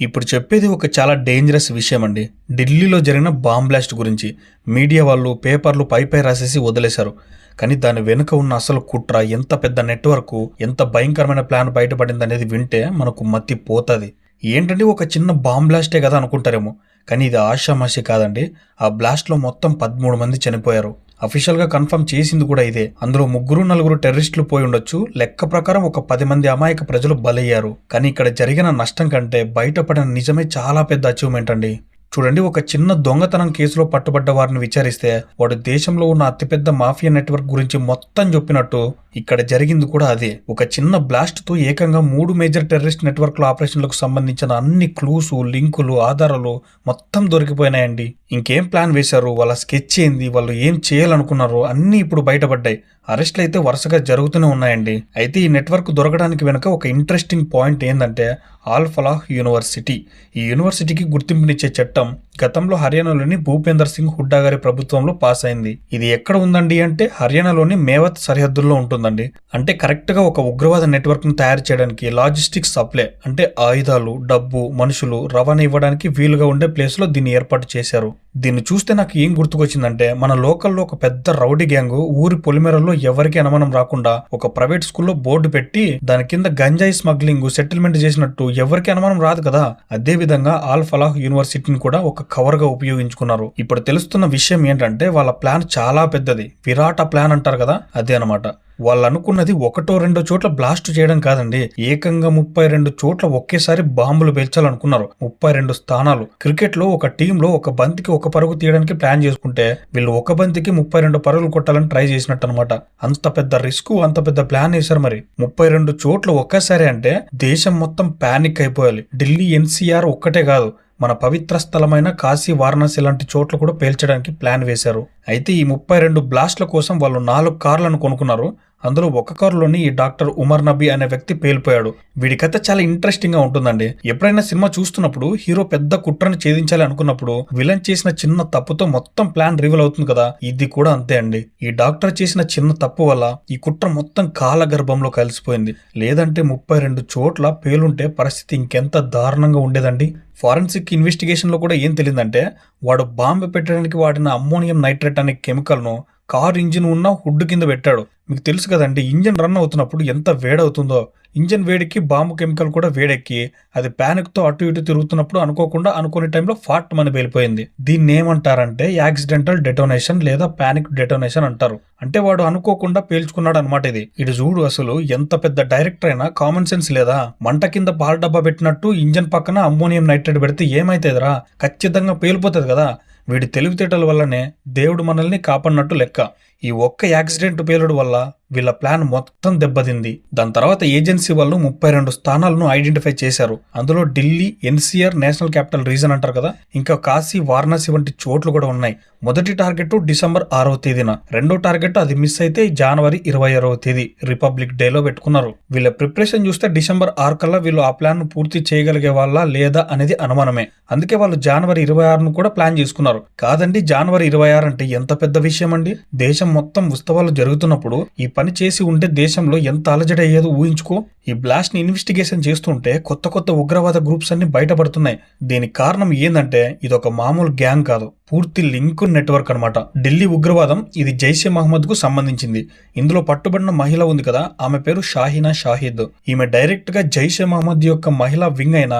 ఇప్పుడు చెప్పేది ఒక చాలా డేంజరస్ విషయం అండి ఢిల్లీలో జరిగిన బాంబ్ బ్లాస్ట్ గురించి. మీడియా వాళ్ళు పేపర్లు పై పై రాసేసి వదిలేశారు. కానీ దాని వెనుక ఉన్న అసలు కుట్ర ఎంత పెద్ద నెట్వర్క్ ఎంత భయంకరమైన ప్లాన్ బయటపడింది అనేది వింటే మనకు మత్తి పోతుంది. ఏంటంటే ఒక చిన్న బాంబ్ బ్లాస్టే కదా అనుకుంటారేమో. కానీ ఇది ఆషామాషి కాదండి. ఆ బ్లాస్ట్లో మొత్తం పదమూడు మంది చనిపోయారు. అఫీషియల్గా కన్ఫర్మ్ చేసింది కూడా ఇదే. అందులో ముగ్గురు నలుగురు టెర్రరిస్టులు పోయి ఉండొచ్చు. లెక్క ప్రకారం ఒక పది మంది అమాయక ప్రజలు బలయ్యారు. కానీ ఇక్కడ జరిగిన నష్టం కంటే బయటపడిన నిజమే చాలా పెద్ద అచీవ్మెంట్ అండి. చూడండి ఒక చిన్న దొంగతనం కేసులో పట్టుబడ్డ వారిని విచారిస్తే వాడు దేశంలో ఉన్న అతిపెద్ద మాఫియా నెట్వర్క్ గురించి మొత్తం చెప్పినట్టు ఇక్కడ జరిగింది కూడా అదే. ఒక చిన్న బ్లాస్ట్తో ఏకంగా మూడు మేజర్ టెర్రరిస్ట్ నెట్వర్క్ల ఆపరేషన్లకు సంబంధించిన అన్ని క్లూస్ లింకులు ఆధారాలు మొత్తం దొరికిపోయినాయండి. ఇంకేం ప్లాన్ వేశారు? వాళ్ళ స్కెచ్ ఏంది? వాళ్ళు ఏం చేయాలనుకున్నారో అన్నీ ఇప్పుడు బయటపడ్డాయి. అరెస్ట్లు అయితే వరుసగా జరుగుతూనే ఉన్నాయండి. అయితే ఈ నెట్వర్క్ దొరకడానికి వెనుక ఒక ఇంట్రెస్టింగ్ పాయింట్ ఏంటంటే ఆల్ఫలాహ్ యూనివర్సిటీ. ఈ యూనివర్సిటీకి గుర్తింపునిచ్చే చట్టం ரத்தம் గతంలో హర్యానాలోని భూపేందర్ సింగ్ హుడ్డా గారి ప్రభుత్వంలో పాస్ అయింది. ఇది ఎక్కడ ఉందండి అంటే హర్యానాలోని మేవత్ సరిహద్దుల్లో ఉంటుందండి. అంటే కరెక్ట్గా ఒక ఉగ్రవాద నెట్వర్క్ను తయారు చేయడానికి లాజిస్టిక్స్ సప్లై అంటే ఆయుధాలు డబ్బు మనుషులు రవాణా ఇవ్వడానికి వీలుగా ఉండే ప్లేస్లో దీన్ని ఏర్పాటు చేశారు. దీన్ని చూస్తే నాకు ఏం గుర్తుకొచ్చిందంటే మన లోకల్లో ఒక పెద్ద రౌడీ గ్యాంగ్ ఊరి పొలిమేరల్లో ఎవరికి అనుమానం రాకుండా ఒక ప్రైవేట్ స్కూల్లో బోర్డు పెట్టి దాని కింద గంజాయి స్మగ్లింగ్ సెటిల్మెంట్ చేసినట్టు ఎవరికి అనుమానం రాదు కదా. అదే విధంగా ఆల్ ఫలాహ్ యూనివర్సిటీని కూడా ఒక కవర్గా ఉపయోగించుకున్నారు. ఇప్పుడు తెలుస్తున్న విషయం ఏంటంటే వాళ్ళ ప్లాన్ చాలా పెద్దది. విరాట ప్లాన్ అంటారు కదా అదే అనమాట వాళ్ళు అనుకున్నది ఒకటో రెండో చోట్ల బ్లాస్ట్ చేయడం కాదండి. ఏకంగా ముప్పై రెండు చోట్ల ఒకేసారి బాంబులు పేల్చాలనుకున్నారు. ముప్పై రెండు స్థానాలు. క్రికెట్లో ఒక టీంలో ఒక బంతికి ఒక పరుగు తీయడానికి ప్లాన్ చేసుకుంటే వీళ్ళు ఒక బంతికి ముప్పై రెండు పరుగులు కొట్టాలని ట్రై చేసినట్టు అనమాట అంత పెద్ద రిస్క్ అంత పెద్ద ప్లాన్ వేశారు మరి. ముప్పై రెండు చోట్ల ఒకేసారి అంటే దేశం మొత్తం పానిక్ అయిపోయాలి. ఢిల్లీ ఎన్సీఆర్ ఒక్కటే కాదు. మన పవిత్ర స్థలమైన కాశీ వారణాసి లాంటి చోట్ల కూడా పేల్చడానికి ప్లాన్ వేశారు. అయితే ఈ ముప్పై రెండు బ్లాస్ట్ల కోసం వాళ్ళు నాలుగు కార్లను కొనుక్కున్నారు. అందులో ఒక కారులోని ఈ డాక్టర్ ఉమర్ నబీ అనే వ్యక్తి పేలిపోయాడు. వీడి కథ చాలా ఇంట్రెస్టింగ్గా ఉంటుందండి. ఎప్పుడైనా సినిమా చూస్తున్నప్పుడు హీరో పెద్ద కుట్రను ఛేదించాలి అనుకున్నప్పుడు విలన్ చేసిన చిన్న తప్పుతో మొత్తం ప్లాన్ రివీల్ అవుతుంది కదా. ఇది కూడా అంతే అండి. ఈ డాక్టర్ చేసిన చిన్న తప్పు వల్ల ఈ కుట్ర మొత్తం కాల గర్భంలో కలిసిపోయింది. లేదంటే ముప్పై రెండు చోట్ల పేలుంటే పరిస్థితి ఇంకెంత దారుణంగా ఉండేదండి. ఫారెన్సిక్ ఇన్వెస్టిగేషన్లో కూడా ఏం తెలియదంటే వాడు బాంబు పెట్టడానికి వాడిన అమ్మోనియం నైట్రేట్ అనే కెమికల్ను కార్ ఇంజిన్ ఉన్న హుడ్ కింద పెట్టాడు. మీకు తెలుసు కదండి ఇంజిన్ రన్ అవుతున్నప్పుడు ఎంత వేడవుతుందో. ఇంజిన్ వేడికి బాంబు కెమికల్ కూడా వేడెక్కి అది ప్యానిక్తో అటు ఇటు తిరుగుతున్నప్పుడు అనుకోకుండా అనుకునే టైంలో ఫాట్ మన వెళ్ళిపోయింది దీన్ని ఏమంటారంటే యాక్సిడెంటల్ డెటోనేషన్ లేదా ప్యానిక్ డెటోనేషన్ అంటారు. అంటే వాడు అనుకోకుండా పేల్చుకున్నాడు అనమాట ఇది. ఇటు చూడు అసలు ఎంత పెద్ద డైరెక్టర్ అయినా కామన్ సెన్స్ లేదా? మంట కింద పాల డబ్బా పెట్టినట్టు ఇంజన్ పక్కన అమ్మోనియం నైట్రేట్ పెడితే ఏమైతుందిరా? ఖచ్చితంగా పేలిపోతుంది కదా. వీడి తెలివితేటల వల్లనే దేవుడు మనల్ని కాపాడినట్టు లెక్క. ఈ ఒక్క యాక్సిడెంట్ పేలుడు వల్ల వీళ్ళ ప్లాన్ మొత్తం దెబ్బతింది. దాని తర్వాత ఏజెన్సీ వాళ్ళు ముప్పై రెండు స్థానాలను ఐడెంటిఫై చేశారు. అందులో Delhi NCR national capital region అంటారు కదా? ఇంకా కాశీ వారణాసి వంటి చోట్లు కూడా ఉన్నాయి. మొదటి టార్గెట్ డిసెంబర్ ఆరవ తేదీన. రెండో టార్గెట్ అది మిస్ అయితే జనవరి ఇరవై ఆరవ తేదీ రిపబ్లిక్ డేలో పెట్టుకున్నారు. వీళ్ళ ప్రిపరేషన్ చూస్తే డిసెంబర్ ఆరు కల్లా వీళ్ళు ఆ ప్లాన్ పూర్తి చేయగలిగే వాళ్ళ లేదా అనేది అనుమానమే. అందుకే వాళ్ళు జనవరి ఇరవై ఆరును కూడా ప్లాన్ చేసుకున్నారు. కాదండి జనవరి ఇరవై ఆరు అంటే ఎంత పెద్ద విషయం అండి దేశం మొత్తం ఉత్సవాలు జరుగుతున్నప్పుడు ఈ పని చేసి ఉంటే దేశంలో ఎంత అలజడి అయ్యేదో ఊహించుకో. ఈ బ్లాస్ట్ని ఇన్వెస్టిగేషన్ చేస్తుంటే కొత్త కొత్త ఉగ్రవాద గ్రూప్స్ అన్ని బయటపడుతున్నాయి. దీనికి కారణం ఏందంటే ఇది ఒక మామూలు గ్యాంగ్ కాదు. పూర్తి లింక్ నెట్వర్క్ అనమాట ఢిల్లీ ఉగ్రవాదం ఇది జైషే మహమ్మద్కు సంబంధించింది. ఇందులో పట్టుబడిన మహిళ ఉంది కదా ఆమె పేరు షాహీనా షాహిద్. ఈమె డైరెక్ట్గా జైషే మహమ్మద్ యొక్క మహిళా వింగ్ అయిన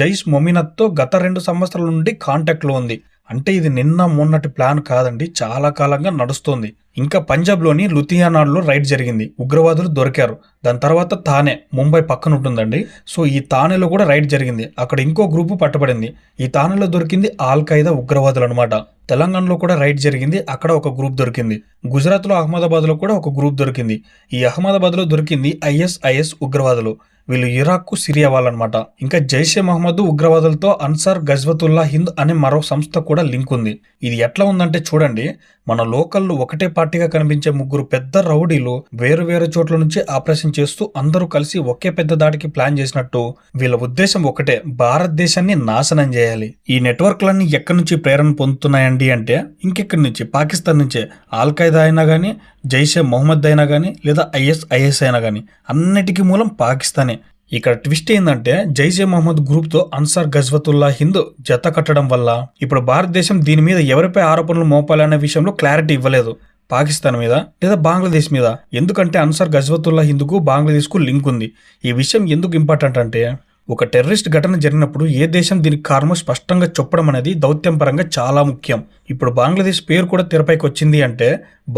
జైష్ మొమినత్తో గత రెండు సంవత్సరాల నుండి కాంటాక్ట్లో ఉంది. అంటే ఇది నిన్న మొన్నటి ప్లాన్ కాదండి. చాలా కాలంగా నడుస్తోంది. ఇంకా పంజాబ్లోని లుధియానాలో రైడ్ జరిగింది. ఉగ్రవాదులు దొరికారు. దాని తర్వాత తానే ముంబై పక్కన ఉంటుందండి సో ఈ తానేలో కూడా రైడ్ జరిగింది. అక్కడ ఇంకో గ్రూపు పట్టబడింది. ఈ తానేలో దొరికింది ఆల్ ఖైదా ఉగ్రవాదులు అనమాట తెలంగాణలో కూడా రైడ్ జరిగింది. అక్కడ ఒక గ్రూప్ దొరికింది. గుజరాత్లో అహ్మదాబాద్లో కూడా ఒక గ్రూప్ దొరికింది. ఈ అహ్మదాబాద్లో దొరికింది ఐఎస్ఐఎస్ ఉగ్రవాదులు. వీళ్ళు ఇరాక్కు సిరియా వాళ్ళనమాట. ఇంకా జైషే మహమ్మద్ ఉగ్రవాదులతో అన్సార్ గజ్వతుల్లా హింద్ అనే మరో సంస్థ కూడా లింక్ ఉంది. ఇది ఎట్లా ఉందంటే చూడండి మన లోకల్లో ఒకటే పార్టీగా కనిపించే ముగ్గురు పెద్ద రౌడీలు వేరు వేరు చోట్ల నుంచి ఆపరేషన్ చేస్తూ అందరూ కలిసి ఒకే పెద్ద దాడికి ప్లాన్ చేసినట్టు వీళ్ళ ఉద్దేశం ఒకటే భారతదేశాన్ని నాశనం చేయాలి. ఈ నెట్వర్క్లన్నీ ఎక్కడి నుంచి ప్రేరణ పొందుతున్నాయండి అంటే ఇంకెక్కడి నుంచి? పాకిస్తాన్ నుంచే. ఆల్ ఖైదా అయినా కానీ జైషే మొహమ్మద్ అయినా కానీ లేదా ఐఎస్ఐఎస్ అయినా కానీ అన్నిటికీ మూలం పాకిస్తానే. ఇక్కడ ట్విస్ట్ ఏంటంటే జైజే మహమ్మద్ గ్రూప్తో అన్సార్ గజ్వతుల్లా హింద్ జత కట్టడం వల్ల ఇప్పుడు భారతదేశం దీని మీద ఎవరిపై ఆరోపణలు మోపాలనే విషయంలో క్లారిటీ ఇవ్వలేదు. పాకిస్తాన్ మీద లేదా బంగ్లాదేశ్ మీద. ఎందుకంటే అన్సార్ గజ్వతుల్లా హిందుకు బంగ్లాదేశ్కు లింక్ ఉంది. ఈ విషయం ఎందుకు ఇంపార్టెంట్ అంటే ఒక టెర్రరిస్ట్ ఘటన జరిగినప్పుడు ఏ దేశం దీనికి కారణం స్పష్టంగా చెప్పడం అనేది దౌత్యం పరంగా చాలా ముఖ్యం. ఇప్పుడు బంగ్లాదేశ్ పేరు కూడా తెరపైకి వచ్చింది అంటే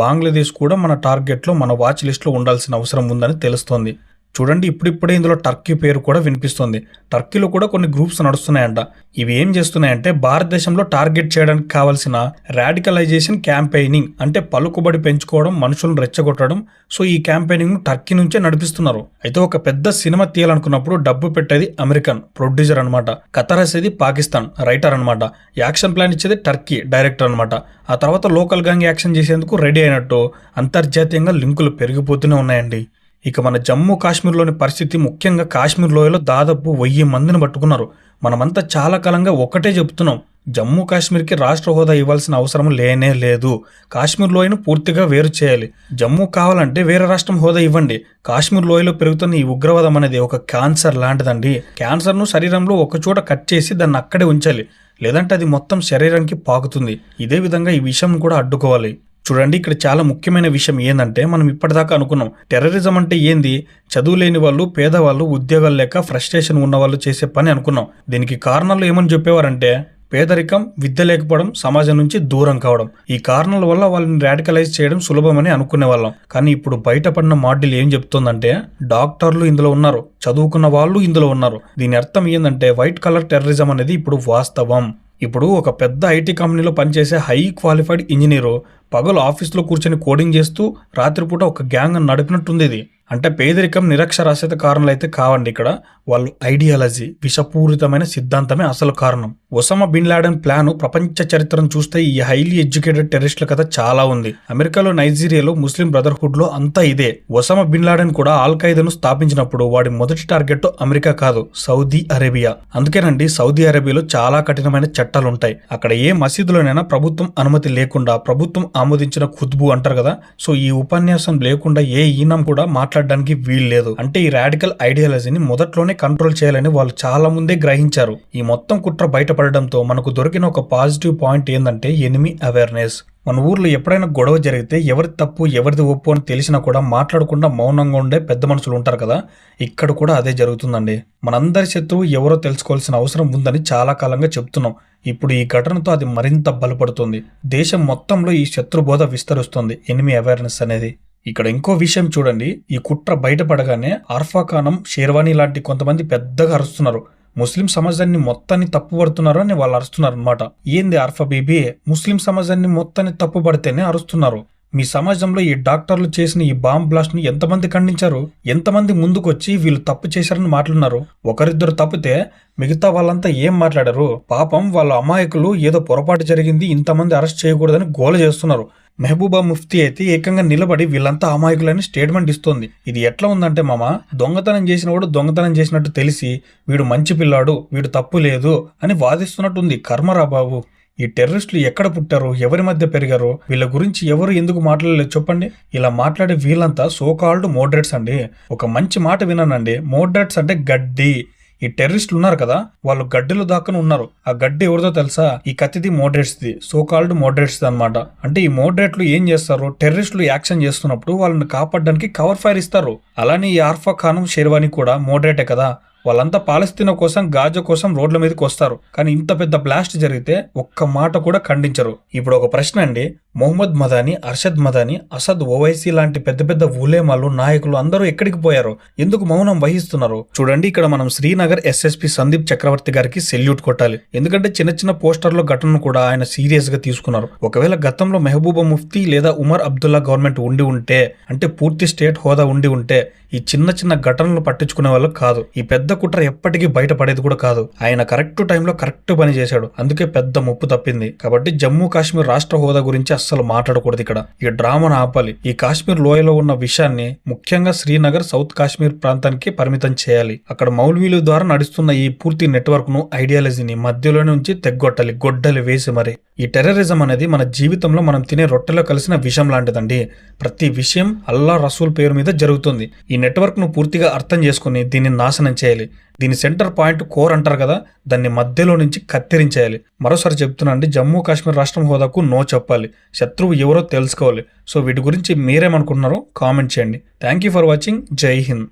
బంగ్లాదేశ్ కూడా మన టార్గెట్లో మన వాచ్ లిస్ట్లో ఉండాల్సిన అవసరం ఉందని తెలుస్తోంది. చూడండి ఇప్పుడిప్పుడే ఇందులో టర్కీ పేరు కూడా వినిపిస్తుంది. టర్కీలో కూడా కొన్ని గ్రూప్స్ నడుస్తున్నాయంట. ఇవి ఏం చేస్తున్నాయంటే భారతదేశంలో టార్గెట్ చేయడానికి కావాల్సిన రాడికలైజేషన్ క్యాంపెయినింగ్ అంటే పలుకుబడి పెంచుకోవడం మనుషులను రెచ్చగొట్టడం. సో ఈ క్యాంపెయినింగ్ టర్కీ నుంచే నడిపిస్తున్నారు. అయితే ఒక పెద్ద సినిమా తీయాలనుకున్నప్పుడు డబ్బు పెట్టేది అమెరికన్ ప్రొడ్యూసర్ అనమాట కథ రాసేది పాకిస్తాన్ రైటర్ అనమాట యాక్షన్ ప్లాన్ ఇచ్చేది టర్కీ డైరెక్టర్ అనమాట ఆ తర్వాత లోకల్ గ్యాంగ్ యాక్షన్ చేసేందుకు రెడీ అయినట్టు అంతర్జాతీయంగా లింకులు పెరిగిపోతూనే ఉన్నాయండి. ఇక మన జమ్మూ కాశ్మీర్లోని పరిస్థితి ముఖ్యంగా కాశ్మీర్ లోయలో దాదాపు వెయ్యి మందిని పట్టుకున్నారు. మనమంతా చాలా కాలంగా ఒకటే చెప్తున్నాం జమ్మూ కాశ్మీర్కి రాష్ట్ర హోదా ఇవ్వాల్సిన అవసరం లేనే లేదు. కాశ్మీర్ లోయను పూర్తిగా వేరు చేయాలి. జమ్మూ కావాలంటే వేరే రాష్ట్రం హోదా ఇవ్వండి. కాశ్మీర్ లోయలో పెరుగుతున్న ఈ ఉగ్రవాదం అనేది ఒక క్యాన్సర్ లాంటిదండి. క్యాన్సర్ను శరీరంలో ఒకచోట కట్ చేసి దాన్ని అక్కడే ఉంచాలి. లేదంటే అది మొత్తం శరీరానికి పాకుతుంది. ఇదే విధంగా ఈ విషయం కూడా అడ్డుకోవాలి. చూడండి ఇక్కడ చాలా ముఖ్యమైన విషయం ఏంటంటే మనం ఇప్పటిదాకా అనుకున్నాం టెర్రరిజం అంటే ఏంది? చదువు లేని వాళ్ళు పేదవాళ్ళు ఉద్యోగాలు లేక ఫ్రస్ట్రేషన్ ఉన్న వాళ్ళు చేసే పని అనుకున్నాం. దీనికి కారణాలు ఏమని చెప్పేవారంటే పేదరికం విద్య లేకపోవడం సమాజం నుంచి దూరం కావడం. ఈ కారణాల వల్ల వాళ్ళని రాడికలైజ్ చేయడం సులభమని అనుకునే వాళ్ళం కానీ ఇప్పుడు బయటపడిన మాడ్యూల్ ఏం చెప్తుందంటే డాక్టర్లు ఇందులో ఉన్నారు చదువుకున్న వాళ్ళు ఇందులో ఉన్నారు. దీని అర్థం ఏంటంటే వైట్ కలర్ టెర్రరిజం అనేది ఇప్పుడు వాస్తవం. ఇప్పుడు ఒక పెద్ద ఐటీ కంపెనీలో పనిచేసే హై క్వాలిఫైడ్ ఇంజనీరు పగలు ఆఫీస్లో కూర్చొని కోడింగ్ చేస్తూ రాత్రిపూట ఒక గ్యాంగ్ నడిపినట్టుంది ఇది అంటే పేదరికం నిరక్షరాస్యత కారణాలు అయితే కావండి ఇక్కడ. వాళ్ళు ఐడియాలజీ విషపూరితమైన సిద్ధాంతమే అసలు కారణం. ఒసామా బిన్ లాడెన్ ప్లాను ప్రపంచ చరిత్రను చూస్తే ఈ హైలీ ఎడ్యుకేటెడ్ టెర్రరిస్టుల కథ చాలా ఉంది. అమెరికాలో నైజీరియాలో ముస్లిం బ్రదర్హుడ్లో అంతా ఇదే. ఒసామా బిన్ లాడెన్ కూడా ఆల్ ఖైదాను స్థాపించినప్పుడు వాడి మొదటి టార్గెట్ అమెరికా కాదు సౌదీ అరేబియా. అందుకేనండి సౌదీ అరేబియాలో చాలా కఠినమైన చట్టాలు ఉంటాయి అక్కడ ఏ మసీదులోనైనా ప్రభుత్వం అనుమతి లేకుండా ప్రభుత్వం ఆమోదించిన ఖుద్బు అంటారు కదా. సో ఈ ఉపన్యాసం లేకుండా ఏ ఈనం కూడా మాట్లాడడానికి వీలు లేదు. అంటే ఈ రాడికల్ ఐడియాలజీని మొదట్లోనే కంట్రోల్ చేయాలని వాళ్ళు చాలా ముందే గ్రహించారు. ఈ మొత్తం కుట్ర బయటపడడంతో మనకు దొరికిన ఒక పాజిటివ్ పాయింట్ ఏంటంటే ఎనిమి అవేర్నెస్ మన ఊర్లో ఎప్పుడైనా గొడవ జరిగితే ఎవరి తప్పు ఎవరిది ఒప్పు అని తెలిసినా కూడా మాట్లాడకుండా మౌనంగా ఉండే పెద్ద మనుషులు ఉంటారు కదా? ఇక్కడ కూడా అదే జరుగుతుందండి. మనందరి శత్రువు ఎవరో తెలుసుకోవాల్సిన అవసరం ఉందని చాలా కాలంగా చెప్తున్నాం. ఇప్పుడు ఈ ఘటనతో అది మరింత బలపడుతుంది. దేశం మొత్తంలో ఈ శత్రుబోధ విస్తరిస్తుంది. ఎనిమి అవేర్నెస్ అనేది. ఇక్కడ ఇంకో విషయం చూడండి. ఈ కుట్ర బయటపడగానే ఆర్ఫాఖానం షేర్వానీ లాంటి కొంతమంది పెద్దగా అరుస్తున్నారు. ముస్లిం సమాజాన్ని మొత్తాన్ని తప్పుపడుతున్నారు అని వాళ్ళు అరుస్తున్నారు అనమాట ఏంది ఆర్ఫా బీబీ? ముస్లిం సమాజాన్ని మొత్తాన్ని తప్పుపడితేనే అరుస్తున్నారు. మీ సమాజంలో ఈ డాక్టర్లు చేసిన ఈ బాంబ్ బ్లాస్ట్ని ఎంతమంది ఖండించారు? ఎంతమంది ముందుకొచ్చి వీళ్ళు తప్పు చేశారని మాట్లాడినారు? ఒకరిద్దరు తప్పితే మిగతా వాళ్ళంతా ఏం మాట్లాడారు? పాపం వాళ్ళ అమాయకులు ఏదో పొరపాటు జరిగింది ఇంతమంది అరెస్ట్ చేయకూడదని గోల చేస్తున్నారు. మెహబూబా ముఫ్తీ అయితే ఏకంగా నిలబడి వీళ్ళంతా అమాయకులని స్టేట్మెంట్ ఇస్తోంది. ఇది ఎట్లా ఉందంటే మామ దొంగతనం చేసిన వాడు దొంగతనం చేసినట్టు తెలిసి వీడు మంచి పిల్లాడు వీడు తప్పు లేదు అని వాదిస్తున్నట్టుంది కర్మరా బాబు. ఈ టెర్రరిస్టులు ఎక్కడ పుట్టారు ఎవరి మధ్య పెరిగారు వీళ్ళ గురించి ఎవరు ఎందుకు మాట్లాడలేదు చెప్పండి. ఇలా మాట్లాడే వీళ్ళంతా సోకాల్డ్ మోడ్రేట్స్ అండి. ఒక మంచి మాట విననండి. మోడ్రేట్స్ అంటే గడ్డి. ఈ టెర్రరిస్టులు ఉన్నారు కదా వాళ్ళు గడ్డిలో దాక్కుని ఉన్నారు. ఆ గడ్డి ఎవరిదో తెలుసా? ఈ కత్తిది మోడ్రేట్స్ది so called so called moderates అనమాట అంటే ఈ మోడరేట్లు ఏం చేస్తారు టెర్రరిస్టులు యాక్షన్ చేస్తున్నప్పుడు వాళ్ళని కాపాడడానికి కవర్ ఫైర్ ఇస్తారు. అలానే ఈ ఆర్ఫా ఖానం షెర్వానీ కూడా మోడరేటే కదా. వాళ్ళంతా పాలస్తీనా కోసం గాజా కోసం రోడ్ల మీదకి వస్తారు. కానీ ఇంత పెద్ద బ్లాస్ట్ జరిగితే ఒక్క మాట కూడా ఖండించరు. ఇప్పుడు ఒక ప్రశ్న అండి. మొహమ్మద్ మదాని అర్షద్ మదాని అసద్ ఓవైసీ లాంటి పెద్ద పెద్ద ఉలేమాలు నాయకులు అందరూ ఎక్కడికి పోయారు? ఎందుకు మౌనం వహిస్తున్నారు? చూడండి ఇక్కడ మనం శ్రీనగర్ ఎస్ఎస్పి సందీప్ చక్రవర్తి గారికి సెల్యూట్ కొట్టాలి. ఎందుకంటే చిన్న చిన్న పోస్టర్ల ఘటనను కూడా ఆయన సీరియస్గా తీసుకున్నారు. ఒకవేళ గతంలో మెహబూబా ముఫ్తీ లేదా ఉమర్ అబ్దుల్లా గవర్నమెంట్ ఉండి ఉంటే అంటే పూర్తి స్టేట్ హోదా ఉండి ఉంటే ఈ చిన్న చిన్న ఘటనలు పట్టించుకునే వాళ్ళు కాదు. ఈ పెద్ద కుట్ర ఎప్పటికీ బయటపడేది కూడా కాదు. ఆయన కరెక్ట్ టైంలో కరెక్ట్ పని చేశాడు. అందుకే పెద్ద ముప్పు తప్పింది. కాబట్టి జమ్మూ కాశ్మీర్ రాష్ట్ర హోదా గురించి అస్సలు మాట్లాడకూడదు ఇక్కడ. ఈ డ్రామాను ఆపాలి. ఈ కాశ్మీర్ లోయలో ఉన్న విషయాన్ని ముఖ్యంగా శ్రీనగర్ సౌత్ కాశ్మీర్ ప్రాంతానికి పరిమితం చేయాలి. అక్కడ మౌల్వీల ద్వారా నడుస్తున్న ఈ పూర్తి నెట్వర్క్ను ఐడియాలజీని మధ్యలోనే ఉంచి తెగ్గొట్టాలి. గొడ్డలి వేసి మరి. ఈ టెర్రరిజం అనేది మన జీవితంలో మనం తినే రొట్టెలో కలిసిన విషం లాంటిదండి. ప్రతి విషయం అల్లా రసూల్ పేరు మీద జరుగుతుంది. ఈ నెట్వర్క్ను పూర్తిగా అర్థం చేసుకుని దీన్ని నాశనం చేయాలి. దీని సెంటర్ పాయింట్ కోర్ అంటారు కదా దాన్ని మధ్యలో నుంచి కత్తిరించేయాలి. మరోసారి చెప్తున్నాండి జమ్మూ కాశ్మీర్ రాష్ట్రం హోదాకు నో చెప్పాలి. శత్రువు ఎవరో తెలుసుకోవాలి. సో వీటి గురించి మీరేమనుకుంటున్నారో కామెంట్ చేయండి. Thank you for watching. జై హింద్.